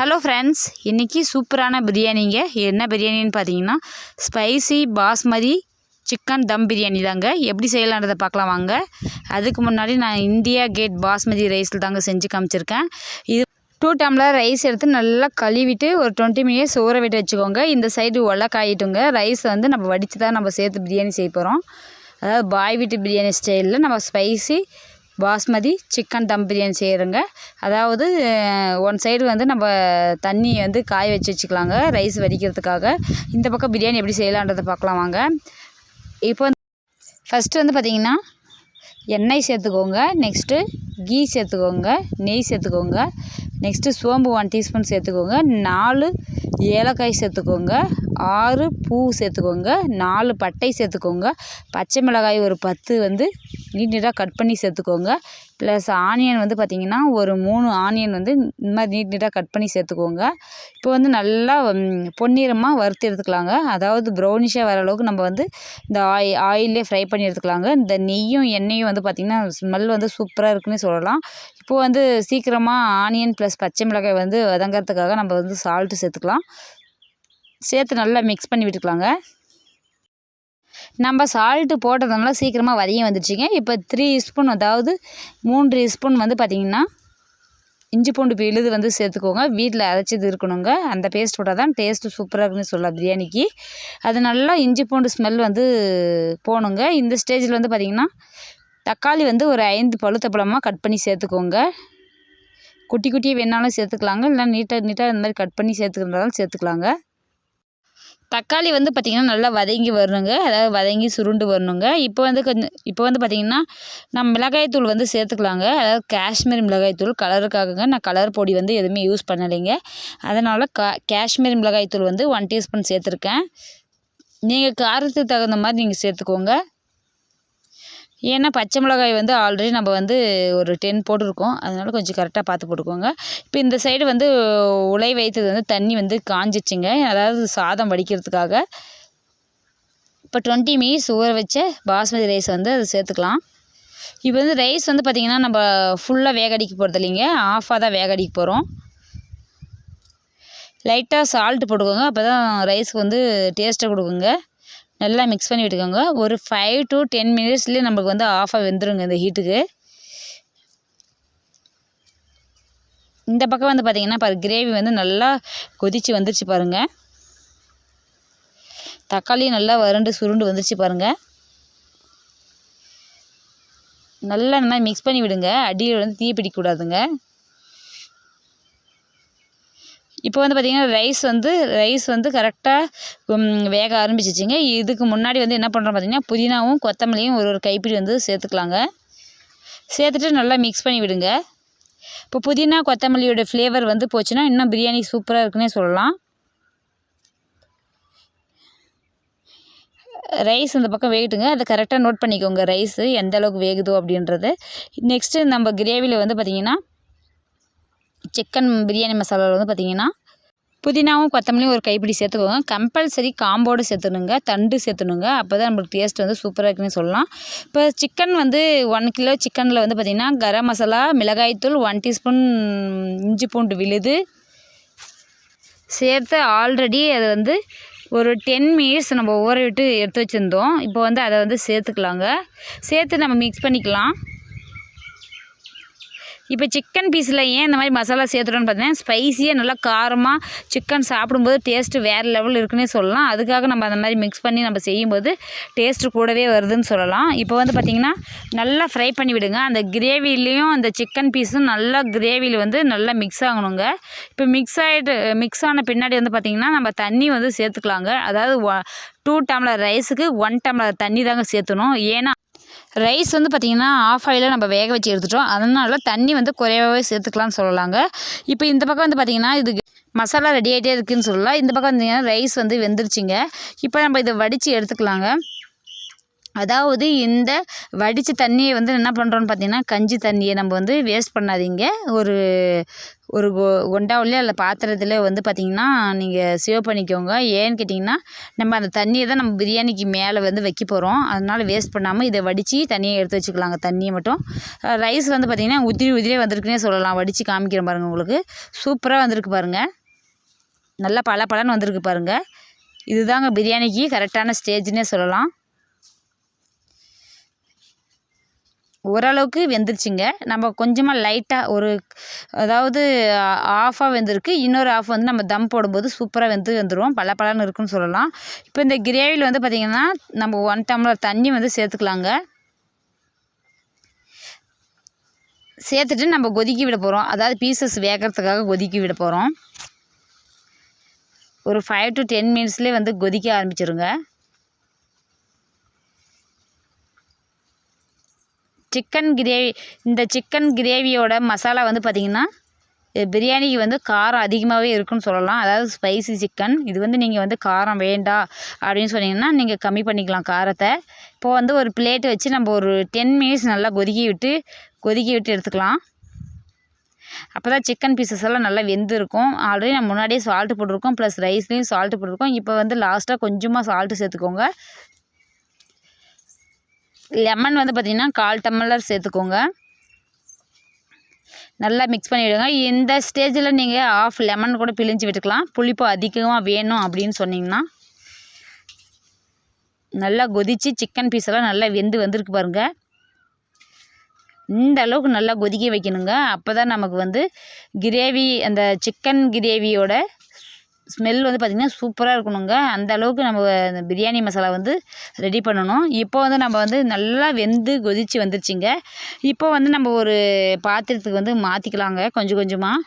Hello friends இன்றைக்கி சூப்பரான பிரியாணிங்க. என்ன பிரியாணின்னு பார்த்தீங்கன்னா ஸ்பைசி பாஸ்மதி சிக்கன் தம் பிரியாணி தாங்க. எப்படி செய்யலான்றதை பார்க்கலாம் வாங்க. அதுக்கு முன்னாடி நான் இந்தியா கேட் பாஸ்மதி ரைஸில் தாங்க செஞ்சு காமிச்சிருக்கேன். இது டூ டம்ளர் ரைஸ் எடுத்து நல்லா கழுவிட்டு ஒரு டுவெண்ட்டி மினிட்ஸ் ஊற விட்டு வச்சுக்கோங்க. இந்த சைடு ஒலை காயிட்டுங்க ரைஸ் வந்து நம்ம வடித்து தான் நம்ம சேர்த்து பிரியாணி செய்ய போகிறோம் அதாவது பாய் வீட்டு பிரியாணி ஸ்டைலில் நம்ம ஸ்பைசி பாஸ்மதி சிக்கன் தம் பிரியாணி செய்கிறோங்க அதாவது ஒன் சைடு வந்து நம்ம தண்ணி வந்து காய வச்சு வச்சுக்கலாங்க ரைஸ் வடிக்கிறதுக்காக. இந்த பக்கம் பிரியாணி எப்படி செய்யலான்றதை பார்க்கலாம் வாங்க. இப்போ வந்து ஃபஸ்ட்டு வந்து பார்த்திங்கன்னா எண்ணெய் சேர்த்துக்கோங்க. நெக்ஸ்ட்டு கீ சேர்த்துக்கோங்க நெய் சேர்த்துக்கோங்க. நெக்ஸ்ட்டு சோம்பு ஒன் டீஸ்பூன் சேர்த்துக்கோங்க. நாலு ஏலக்காய் சேர்த்துக்கோங்க. ஆறு பூ சேர்த்துக்கோங்க. நாலு பட்டை சேர்த்துக்கோங்க. பச்சை மிளகாய் ஒரு பத்து வந்து நீட் நீட்டாக கட் பண்ணி சேர்த்துக்கோங்க. ப்ளஸ் ஆனியன் வந்து பார்த்திங்கன்னா ஒரு மூணு ஆனியன் வந்து இந்த மாதிரி நீட் நீட்டாக கட் பண்ணி சேர்த்துக்கோங்க. இப்போ வந்து நல்லா பொன்னிறமாக வறுத்து எடுத்துக்கலாங்க. அதாவது ப்ரௌனிஷாக வர அளவுக்கு நம்ம வந்து இந்த ஆய் ஆயிலே ஃப்ரை பண்ணி எடுத்துக்கலாங்க. இந்த நெய்யும் எண்ணெயும் வந்து பார்த்திங்கன்னா ஸ்மெல் வந்து சூப்பராக இருக்குன்னு சொல்லலாம். இப்போது வந்து சீக்கிரமாக ஆனியன் ப்ளஸ் பச்சை மிளகாய் வந்து வதங்கிறதுக்காக நம்ம வந்து சால்ட்டு சேர்த்துக்கலாம். சேர்த்து நல்லா மிக்ஸ் பண்ணி விட்டுக்கலாங்க. நம்ம சால்ட்டு போட்டதுனால சீக்கிரமாக வதங்கி வந்துடுச்சிங்க இப்போ த்ரீ ஸ்பூன் அதாவது மூன்று ஸ்பூன் வந்து பார்த்திங்கன்னா இஞ்சி பூண்டு விழுது வந்து சேர்த்துக்கோங்க. வீட்டில் அரைச்சது இருக்கணுங்க. அந்த பேஸ்ட் போட்டால் தான் டேஸ்ட்டு சூப்பராக இருக்குன்னு சொல்லலாம் பிரியாணிக்கு. அது நல்லா இஞ்சி பூண்டு ஸ்மெல் வந்து போகணுங்க இந்த ஸ்டேஜில் வந்து பார்த்திங்கன்னா தக்காளி வந்து ஒரு ஐந்து பழுத்த பழமாக கட் பண்ணி சேர்த்துக்கோங்க. குட்டி குட்டியே வேணாலும் சேர்த்துக்கலாங்க. இல்லை நீட்டாக நீட்டாக இந்த மாதிரி கட் பண்ணி சேர்த்துக்கிறதாலும் சேர்த்துக்கலாங்க. தக்காளி வந்து பார்த்திங்கன்னா நல்லா வதங்கி வரணுங்க. அதாவது வதங்கி சுருண்டு வரணுங்க. இப்போ வந்து கொஞ்சம் இப்போ வந்து பார்த்திங்கன்னா நம்ம மிளகாய்த்தூள் வந்து சேர்த்துக்கலாங்க. அதாவது காஷ்மீர் மிளகாய்த்தூள் கலருக்காகங்க. நான் கலர் பொடி வந்து எதுவுமே யூஸ் பண்ணலைங்க. அதனால் கா காஷ்மீர் மிளகாய்த்தூள் வந்து ஒன் டீஸ்பூன் சேர்த்துருக்கேன். நீங்கள் காரத்துக்கு தகுந்த மாதிரி நீங்கள் சேர்த்துக்கோங்க. ஏன்னா பச்சை மிளகாய் வந்து ஆல்ரெடி நம்ம வந்து ஒரு டென் போட்டிருக்கோம். அதனால் கொஞ்சம் கரெக்டாக பார்த்து போட்டுக்கோங்க. இப்போ இந்த சைடு வந்து உலை வைத்தது வந்து தண்ணி வந்து காஞ்சிச்சுங்க. அதாவது சாதம் வடிக்கிறதுக்காக. இப்போ டுவெண்ட்டி மினிட்ஸ் ஊற வச்ச பாஸ்மதி ரைஸ் வந்து அதை சேர்த்துக்கலாம். இப்போ வந்து ரைஸ் வந்து பார்த்திங்கன்னா நம்ம ஃபுல்லாக வேக அடிக்க போகிறது இல்லைங்க. ஆஃபாக தான் வேக அடிக்க போகிறோம் லைட்டாக சால்ட்டு போட்டுக்கோங்க. அப்போ தான் ரைஸ்க்கு வந்து டேஸ்ட்டை கொடுக்குங்க. நல்லா மிக்ஸ் பண்ணி விட்டுக்கோங்க ஒரு ஃபைவ் டு டென் மினிட்ஸ்லேயே நமக்கு வந்து ஆஃபாக வெந்துருங்க இந்த ஹீட்டுக்கு இந்த பக்கம் வந்து பார்த்திங்கன்னா பாரு கிரேவி வந்து நல்லா கொதித்து வந்துருச்சு பாருங்கள் தக்காளி நல்லா வறண்டு சுருண்டு வந்துருச்சு பாருங்கள் நல்லா இந்த மாதிரி மிக்ஸ் பண்ணி விடுங்க. அடியில் வந்து தீ பிடிக்கக்கூடாதுங்க இப்போ வந்து பார்த்திங்கன்னா ரைஸ் வந்து ரைஸ் வந்து கரெக்டாக வேக ஆரம்பிச்சிச்சிங்க. இதுக்கு முன்னாடி வந்து என்ன பண்ணுறோம் பார்த்திங்கன்னா புதினாவும் கொத்தமல்லியும் ஒரு ஒரு கைப்பிடி வந்து சேர்த்துக்கலாங்க. சேர்த்துட்டு நல்லா மிக்ஸ் பண்ணி விடுங்க. இப்போ புதினா கொத்தமல்லியோட ஃப்ளேவர் வந்து போச்சுன்னா இன்னும் பிரியாணி சூப்பராக இருக்குன்னே சொல்லலாம். ரைஸ் இந்த பக்கம் வேகட்டுங்க. அதை கரெக்டாக நோட் பண்ணிக்கோங்க. ரைஸு எந்த அளவுக்கு வேகுதோ அப்படின்றது. நெக்ஸ்ட்டு நம்ம கிரேவியில் வந்து பார்த்திங்கன்னா சிக்கன் பிரியாணி மசாலாவில் வந்து பார்த்திங்கன்னா புதினாவும் கொத்தமல்லியும் ஒரு கைப்பிடி சேர்த்துக்கோங்க. கம்பல்சரி காம்போடு சேர்த்துணுங்க தண்டு சேர்த்துணுங்க அப்போ தான் நம்மளுக்கு டேஸ்ட் வந்து சூப்பராக இருக்குன்னு சொல்லலாம். இப்போ சிக்கன் வந்து ஒன் கிலோ சிக்கனில் வந்து பார்த்திங்கன்னா கரம் மசாலா மிளகாய்த்தூள் ஒன் டீஸ்பூன் இஞ்சி பூண்டு விழுது. சேர்த்து ஆல்ரெடி அது வந்து ஒரு டென் மினிட்ஸ் நம்ம ஊற விட்டு எடுத்து வச்சுருந்தோம். இப்போ வந்து அதை வந்து சேர்த்துக்கலாங்க. சேர்த்து நம்ம மிக்ஸ் பண்ணிக்கலாம். இப்போ சிக்கன் பீஸில் ஏன் இந்த மாதிரி மசாலா சேர்த்துட்டோன்னு பார்த்தீங்கன்னா ஸ்பைஸியாக நல்லா காரமாக சிக்கன் சாப்பிடும்போது டேஸ்ட்டு வேறு லெவல் இருக்குன்னே சொல்லலாம். அதுக்காக நம்ம அந்த மாதிரி மிக்ஸ் பண்ணி நம்ம செய்யும்போது டேஸ்ட்டு கூடவே வருதுன்னு சொல்லலாம். இப்போ வந்து பார்த்திங்கன்னா நல்லா ஃப்ரை பண்ணி விடுங்க. அந்த கிரேவிலையும் அந்த சிக்கன் பீஸும் நல்லா கிரேவியில் வந்து நல்லா மிக்ஸ் ஆகணுங்க. இப்போ மிக்ஸ் ஆகிட்டு மிக்ஸ் ஆன பின்னாடி வந்து பார்த்திங்கன்னா நம்ம தண்ணி வந்து சேர்த்துக்கலாங்க. அதாவது டூ டம்ளர் ரைஸுக்கு ஒன் டம்ளர் தண்ணி தாங்க சேர்த்தணும். ஏன்னா ரைஸ் வந்து பார்த்திங்கன்னா ஆஃப் ஆயிலில் நம்ம வேக வச்சு எடுத்துட்டோம். அதனால தண்ணி வந்து குறைவாகவே சேர்த்துக்கலாம்னு சொல்லலாங்க. இப்போ இந்த பக்கம் வந்து பார்த்திங்கன்னா இது மசாலா ரெடி ஆகிட்டே இருக்குதுன்னு சொல்லலாம். இந்த பக்கம் வந்தீங்கன்னா ரைஸ் வந்து வெந்துருச்சுங்க. இப்போ நம்ம இதை வடித்து எடுத்துக்கலாங்க. அதாவது இந்த வடித்த தண்ணியை வந்து என்ன பண்ணுறோன்னு பார்த்தீங்கன்னா கஞ்சி தண்ணியை நம்ம வந்து வேஸ்ட் பண்ணாதீங்க. ஒரு ஒரு கொ கொண்டாவிலையோ இல்லை பாத்திரத்தில் வந்து பார்த்திங்கன்னா நீங்கள் சேவ் பண்ணிக்கோங்க. ஏன்னு கேட்டிங்கன்னா நம்ம அந்த தண்ணியை தான் நம்ம பிரியாணிக்கு மேலே வந்து வைக்க போகிறோம் அதனால் வேஸ்ட் பண்ணாமல் இதை வடித்து தண்ணியை எடுத்து வச்சுக்கலாங்க. தண்ணியை மட்டும். ரைஸ் வந்து பார்த்திங்கன்னா உதிரி உதிரியே வந்திருக்குன்னே சொல்லலாம். வடித்து காமிக்கிறேன் பாருங்கள் உங்களுக்கு. சூப்பராக வந்திருக்கு பாருங்கள் நல்லா பல பலன்னு வந்திருக்கு பாருங்கள் இதுதாங்க பிரியாணிக்கு கரெக்டான ஸ்டேஜ்னே சொல்லலாம். ஓரளவுக்கு வெந்துருச்சுங்க. நம்ம கொஞ்சமாக லைட்டாக ஒரு அதாவது ஆஃபாக வெந்திருக்கு. இன்னொரு ஆஃப் வந்து நம்ம தம் போடும்போது சூப்பராக வெந்து வந்துடும் பல பலன்னு இருக்குன்னு சொல்லலாம். இப்போ இந்த கிரேவியில் வந்து பார்த்திங்கன்னா நம்ம ஒன் டம்ளர் தண்ணி வந்து சேர்த்துக்கலாங்க. சேர்த்துட்டு நம்ம கொதிக்க விட போகிறோம் அதாவது பீசஸ் வேகிறதுக்காக கொதிக்க விட போகிறோம் ஒரு ஃபைவ் டு டென் மினிட்ஸ்லேயே வந்து கொதிக்க ஆரம்பிச்சிருங்க. சிக்கன் கிரேவி இந்த சிக்கன் கிரேவியோட மசாலா வந்து பார்த்திங்கன்னா பிரியாணிக்கு வந்து காரம் அதிகமாகவே இருக்குன்னு சொல்லலாம். அதாவது ஸ்பைசி சிக்கன் இது வந்து நீங்கள் வந்து காரம் வேண்டாம் அப்படின்னு சொன்னீங்கன்னா நீங்கள் கம்மி பண்ணிக்கலாம் காரத்தை. இப்போது வந்து ஒரு பிளேட் வச்சு நம்ம ஒரு டென் மினிட்ஸ் நல்லா கொதிக்க விட்டு கொதிக்க விட்டு எடுத்துக்கலாம். அப்போ தான் சிக்கன் பீசஸ் எல்லாம் நல்லா வெந்துருக்கும். ஆல்ரெடி நம்ம முன்னாடியே சால்ட்டு போட்டிருக்கோம் ப்ளஸ் ரைஸ்லேயும் சால்ட்டு போட்டிருக்கோம். இப்போ வந்து லாஸ்ட்டாக கொஞ்சமாக சால்ட்டு சேர்த்துக்கோங்க. லெமன் வந்து பார்த்திங்கன்னா கால் டம்ளர் சேர்த்துக்கோங்க. நல்லா மிக்ஸ் பண்ணிவிடுங்க. இந்த ஸ்டேஜில் நீங்கள் ஆஃப் லெமன் கூட பிழிஞ்சு விட்டுக்கலாம். புளிப்பு அதிகமாக வேணும் அப்படின்னு சொன்னிங்கன்னா நல்லா கொதித்து சிக்கன் பீஸ் எல்லாம் நல்லா வெந்து வந்திருக்கு பாருங்கள் இந்த அளவுக்கு நல்லா கொதிக்க வைக்கணுங்க. அப்போ தான் நமக்கு வந்து கிரேவி அந்த சிக்கன் கிரேவியோட ஸ்மெல் வந்து பார்த்திங்கன்னா சூப்பராக இருக்கணுங்க. அந்த அளவுக்கு நம்ம அந்த பிரியாணி மசாலா வந்து ரெடி பண்ணணும். இப்போ வந்து நம்ம வந்து நல்லா வெந்து கொதித்து வந்துருச்சுங்க. இப்போ வந்து நம்ம ஒரு பாத்திரத்துக்கு வந்து மாற்றிக்கலாங்க கொஞ்சம் கொஞ்சமாக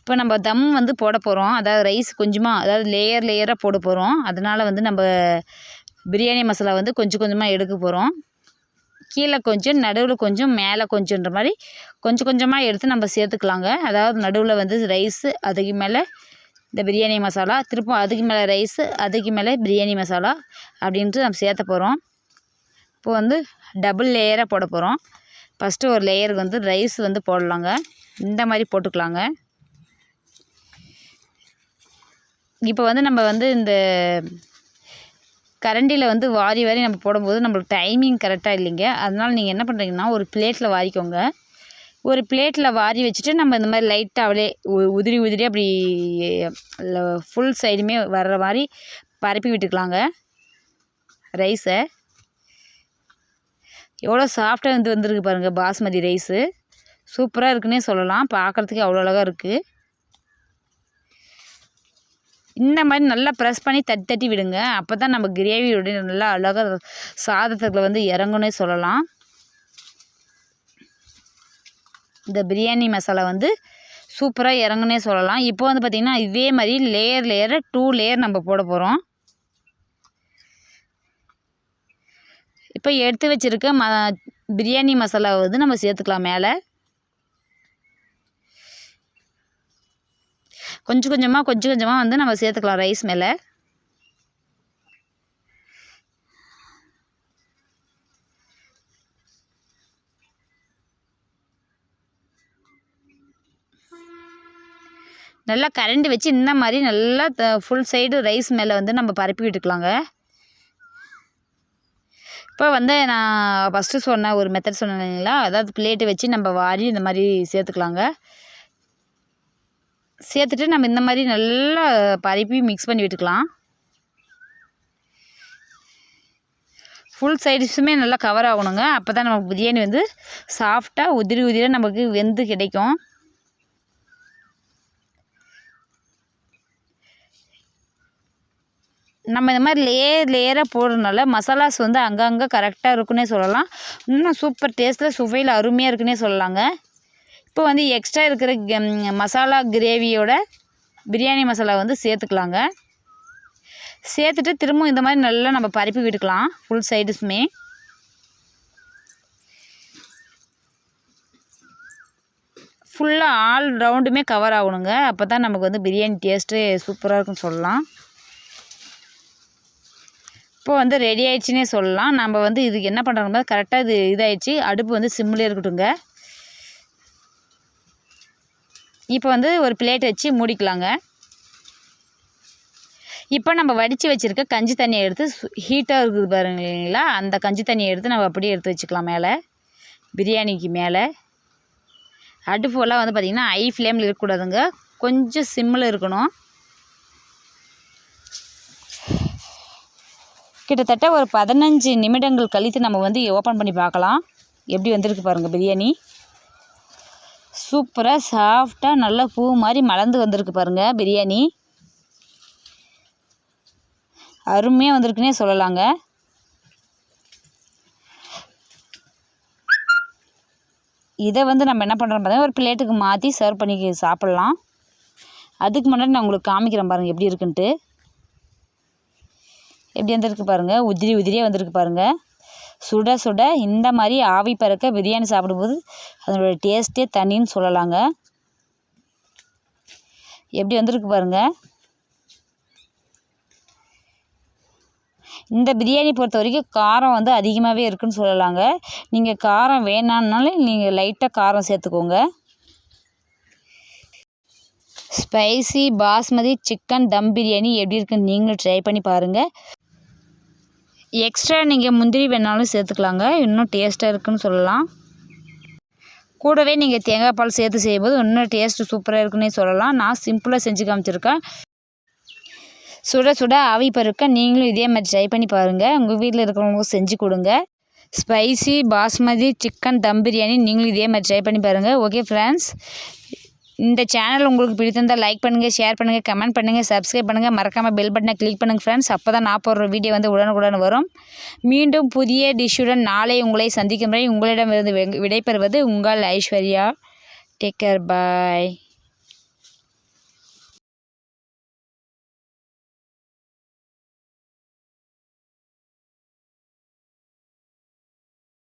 இப்போ நம்ம தம் வந்து போட போகிறோம் அதாவது ரைஸ் கொஞ்சமாக அதாவது லேயர் லேயராக போட போகிறோம் அதனால் வந்து நம்ம பிரியாணி மசாலா வந்து கொஞ்சம் கொஞ்சமாக எடுக்க போகிறோம் கீழே கொஞ்சம் நடுவில் கொஞ்சம் மேலே கொஞ்சன்ற மாதிரி கொஞ்சம் கொஞ்சமாக எடுத்து நம்ம சேர்த்துக்கலாங்க. அதாவது நடுவில் வந்து ரைஸு அதுக்கு மேலே இந்த பிரியாணி மசாலா திருப்பும் அதுக்கு மேலே ரைஸு அதுக்கு மேலே பிரியாணி மசாலா அப்படின்ட்டு நம்ம சேர்த்த போகிறோம் இப்போ வந்து டபுள் லேயராக போட போகிறோம் ஃபஸ்ட்டு ஒரு லேயருக்கு வந்து ரைஸ் வந்து போடலாங்க. இந்த மாதிரி போட்டுக்கலாங்க. இப்போ வந்து நம்ம வந்து இந்த கரண்டியில் வந்து வாரி வாரி நம்ம போடும்போது நம்மளுக்கு டைமிங் கரெக்டாக இல்லைங்க. அதனால் நீங்கள் என்ன பண்ணுறீங்கன்னா ஒரு பிளேட்டில் வாரிக்கோங்க. ஒரு பிளேட்டில் வாரி வச்சுட்டு நம்ம இந்த மாதிரி லைட்டாக அப்படியே உதிரி உதிரி அப்படி ஃபுல் சைடுமே வர்ற மாதிரி பரப்பி விட்டுக்கலாங்க. ரைஸை எவ்வளோ சாஃப்டாக வந்து வந்திருக்கு பாருங்கள் பாஸ்மதி ரைஸு சூப்பராக இருக்குன்னே சொல்லலாம். பார்க்குறதுக்கு அவ்வளோ அழகாக இருக்குது இந்த மாதிரி நல்லா ப்ரெஸ் பண்ணி தட்டி தட்டி விடுங்க. அப்போ தான் நம்ம கிரேவியோட நல்லா அழகாக சாதத்துக்குள்ள வந்து இறங்குன்னே சொல்லலாம். இந்த பிரியாணி மசாலா வந்து சூப்பராக இறங்குனே சொல்லலாம். இப்போ வந்து பார்த்திங்கன்னா இதே மாதிரி லேயர் லேயர் டூ லேயர் நம்ம போட போகிறோம் இப்போ எடுத்து வச்சுருக்க ம பிரியாணி மசாலாவை வந்து நம்ம சேர்த்துக்கலாம் மேலே. கொஞ்சம் கொஞ்சமாக கொஞ்சம் கொஞ்சமாக வந்து நம்ம சேர்த்துக்கலாம் ரைஸ் மேலே. நல்லா கரண்டி வச்சு இந்த மாதிரி நல்லா ஃபுல் சைடு ரைஸ் மேலே வந்து நம்ம பரப்பிக்கிட்டுக்கலாங்க இப்போ வந்து நான் ஃபஸ்ட்டு சொன்ன ஒரு மெத்தட் சொன்னேன் இல்லைங்களா? அதாவது பிளேட்டு வச்சு நம்ம வாரி இந்த மாதிரி சேர்த்துக்கலாங்க. சேர்த்துட்டு நம்ம இந்த மாதிரி நல்லா பரப்பி மிக்ஸ் பண்ணி விட்டுக்கலாம். ஃபுல் சைடுஸுமே நல்லா கவர் ஆகணுங்க. அப்போ தான் நமக்கு பிரியாணி வந்து சாஃப்டாக உதிரி உதிரியாக நமக்கு வெந்து கிடைக்கும். நம்ம இந்த மாதிரி லேயர் லேயராக போடுறதுனால மசாலாஸ் வந்து அங்கங்கே கரெக்டாக இருக்குன்னே சொல்லலாம். இன்னும் சூப்பர் டேஸ்ட்டில் சுவையில் அருமையாக இருக்குன்னே சொல்லலாங்க. இப்போ வந்து எக்ஸ்ட்ரா இருக்கிற மசாலா கிரேவியோட பிரியாணி மசாலா வந்து சேர்த்துக்கலாங்க. சேர்த்துட்டு திரும்பவும் இந்த மாதிரி நல்லா நம்ம பரப்பி விட்டுக்கலாம் ஃபுல் சைடுஸுமே ஃபுல்லாக ஆல் ரவுண்டுமே கவர் ஆகணுங்க. அப்போ தான் நமக்கு வந்து பிரியாணி டேஸ்ட்டு சூப்பராக இருக்குன்னு சொல்லலாம். இப்போ வந்து ரெடி ஆயிடுச்சுன்னே சொல்லலாம். நம்ம வந்து இதுக்கு என்ன பண்ணுறோம் கரெக்டாக இது இதாகிடுச்சு அடுப்பு வந்து சிம்மிலே இருக்கட்டுங்க இப்போ வந்து ஒரு பிளேட் வச்சு மூடிக்கலாங்க. இப்போ நம்ம வடித்து வச்சுருக்க கஞ்சி தண்ணியை எடுத்து ஹீட்டாக இருக்குது பாருங்களா இல்லைங்களா அந்த கஞ்சி தண்ணியை எடுத்து நம்ம அப்படியே எடுத்து வச்சுக்கலாம் மேலே. பிரியாணிக்கு மேலே. அடுப்புலாம் வந்து பார்த்திங்கன்னா ஹை ஃப்ளேமில் இருக்கக்கூடாதுங்க. கொஞ்சம் சிம்மில் இருக்கணும். கிட்டத்தட்ட ஒரு பதினஞ்சு நிமிடங்கள் கழித்து நம்ம வந்து ஓப்பன் பண்ணி பார்க்கலாம். எப்படி வந்திருக்கு பாருங்கள் பிரியாணி. சூப்பராக சாஃப்டாக நல்லா பூ மாதிரி மலர்ந்து வந்திருக்கு பாருங்கள் பிரியாணி. அருமையாக வந்திருக்குன்னே சொல்லலாங்க. இதை வந்து நம்ம என்ன பண்ணுறோம் பார்த்தீங்கன்னா ஒரு பிளேட்டுக்கு மாற்றி சர்வ் பண்ணி சாப்பிட்லாம். அதுக்கு முன்னாடி நான் உங்களுக்கு காமிக்கிறேன் பாருங்கள் எப்படி இருக்குன்ட்டு. எப்படி வந்திருக்கு பாருங்கள் உதிரி உதிரியாக வந்திருக்கு பாருங்கள் சுட சுட இந்த மாதிரி ஆவி பறக்க பிரியாணி சாப்பிடும்போது அதனோட டேஸ்ட்டே தனின்னு சொல்லலாங்க. எப்படி வந்திருக்கு பாருங்கள் இந்த பிரியாணி பொறுத்த வரைக்கும் காரம் வந்து அதிகமாகவே இருக்குதுன்னு சொல்லலாங்க. நீங்கள் காரம் வேணான்னாலும் நீங்கள் லைட்டாக காரம் சேர்த்துக்கோங்க. ஸ்பைசி பாஸ்மதி சிக்கன் தம் பிரியாணி எப்படி இருக்குன்னு நீங்களும் ட்ரை பண்ணி பாருங்கள் எக்ஸ்ட்ரா நீங்கள் முந்திரி வேணாலும் சேர்த்துக்கலாங்க. இன்னும் டேஸ்ட்டாக இருக்குன்னு சொல்லலாம். கூடவே நீங்கள் தேங்காய் பால் சேர்த்து செய்யும்போது இன்னும் டேஸ்ட்டு சூப்பராக இருக்குன்னே சொல்லலாம். நான் சிம்பிளாக செஞ்சு காமிச்சிருக்கேன். சுட சுட ஆவி பருக்க நீங்களும் இதே மாதிரி ட்ரை பண்ணி பாருங்கள் உங்கள் வீட்டில் இருக்கிறவங்களுக்கு செஞ்சு கொடுங்க. ஸ்பைசி பாஸ்மதி சிக்கன் தம் பிரியாணி நீங்களும் இதே மாதிரி ட்ரை பண்ணி பாருங்கள் ஓகே ஃப்ரெண்ட்ஸ் இந்த சேனல் உங்களுக்கு பிடித்திருந்தால் லைக் பண்ணுங்கள் ஷேர் பண்ணுங்கள் கமெண்ட் பண்ணுங்கள் சப்ஸ்கிரைப் பண்ணுங்கள் மறக்காமல் பெல் பட்டனை கிளிக் பண்ணுங்கள் ஃப்ரெண்ட்ஸ் அப்போ தான் நான் போடுற வீடியோ வந்து உடனுக்குடன் வரும். மீண்டும் புதிய டிஷ்ஷுடன் நாளை உங்களை சந்திக்கும் வரை உங்களிடமிருந்து விடைபெறுவது உங்கள் ஐஸ்வர்யா. Take care bye